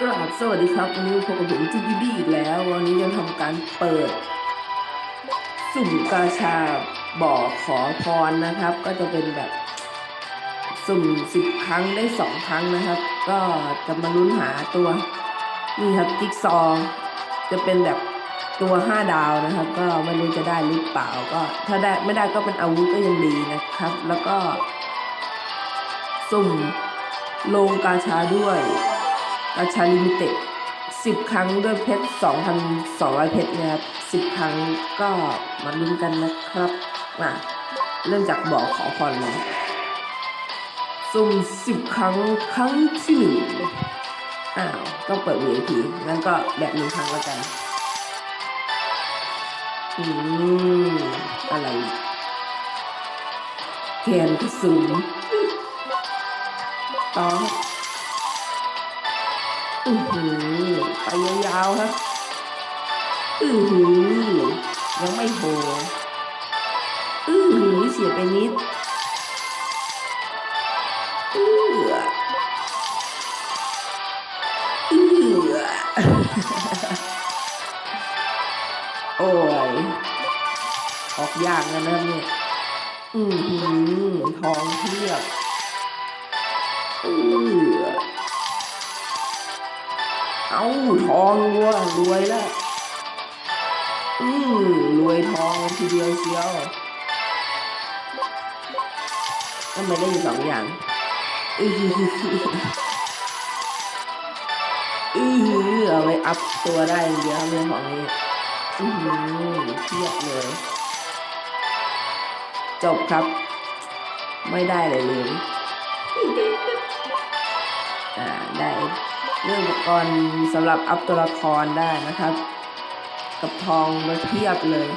กราบสวัสดีครับวันนี้พบกับผมจูบี้บี้อีกแล้ว วันนี้จะทำการเปิด สุ่มกาชาบ่อขอพรนะครับ ก็จะเป็นแบบ สุ่มสิบครั้งได้สองครั้งนะครับ ก็จะมาลุ้นหาตัวนี่ครับจิ๊กซอว์จะเป็นแบบตัวห้าดาวนะครับ ก็ไม่รู้จะได้หรือเปล่าก็ ถ้าได้ไม่ได้ก็เป็นอาวุธก็ยังดีนะครับ แล้วก็ สุ่มลงกาชาด้วย กาชาลิมิเต็ดสิบครั้งด้วยเพชรสองพันสองร้อยเพชรนะครับสิบครั้งก็มาลุ้นกันนะครับมาเริ่มจากบอกขอพรเลยสุ่มสิบครั้งครั้งที่หนึ่งอ้าว ต้องเปิด VIP งั้นก็แบบหนึ่งครั้งแล้วกัน อืม อะไรแขนกระสุนต่อ อือหือไปยาวๆครับ อือหือยังไม่โผล่อือหือเสียไปนิดอืออือโอ้ยออกยากนะเนี่ยอือหือทองเทียบอือ เอาทองวัวรวยแล้วอืมรวยทองทีเดียวเชียวทำไมได้สองอย่างอือหืออือหือเอาไว้อัพตัวได้อย่างเดียวเรื่องของนี้อือหือเทียบเลย จบครับ ไม่ได้เลยเลยอ่าได้ เรื่องอุปกรณ์สำหรับอัพตัวละครได้นะครับ กับทองมาเทียบเลย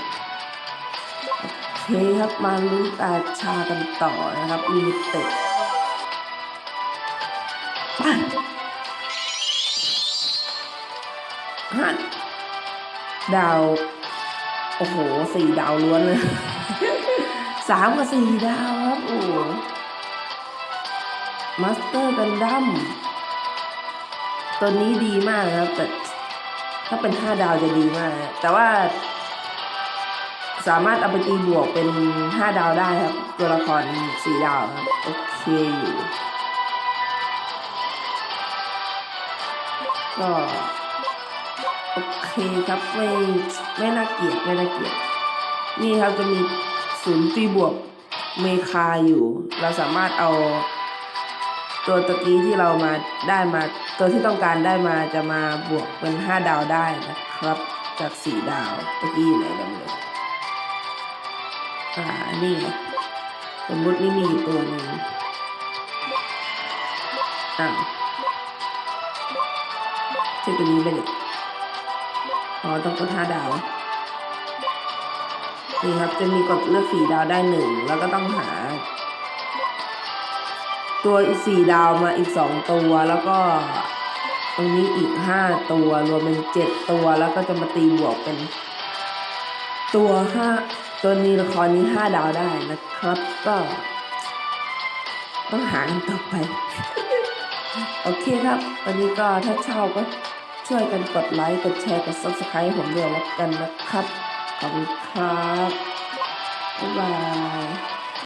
โอเคครับมาลุ้นกาชากันต่อนะครับลิมิเต็ดไปฮะดาว โอ้โหสี่ดาวล้วนเลยสามกับสี่ดาวครับ โอ้มาสเตอร์กันดั้ม ตัวนี้ดีมากนะครับ แต่ถ้าเป็นห้าดาวจะดีมากนะแต่ว่า สามารถเอาไปตีบวกเป็นห้าดาวได้ครับ ตัวละครสี่ดาวครับ โอเคอยู่ก็โอเคครับไม่ไม่น่าเกลียดไม่น่าเกลียดนี่ครับจะมีศูนย์ตีบวกเมคาอยู่ เราสามารถเอา ตัวตะกี้ที่เรามาได้มา ตัวที่ต้องการได้มาจะมาบวกเป็นห้าดาวได้นะครับ จากสี่ดาวตะกี้อยู่ไหนกันเลยอ่านี่ไงสมมุตินี่มีอยู่ตัวหนึ่งอ่าใช่ตัวนี้ไปเลยอ๋อต้องกดห้าดาวนี่ครับจะมีกดเลือกสี่ดาวได้หนึ่งแล้วก็ต้องหา ตัวอีกสี่ดาวมาอีกสองตัวแล้วก็ตรงนี้อีกห้าตัวรวมเป็นเจ็ดตัวแล้วก็จะมาตีบวกเป็น ตัวห้าตัวนี้ละครนี้ห้าดาวได้นะครับ ก็ ต้องหากันต่อไป โอเคครับ วันนี้ก็ถ้าชอบก็ช่วยกันกดไลค์กดแชร์กด subscribe ผมด้วยแล้วกันนะครับขอบคุณครับบ๊ายบาย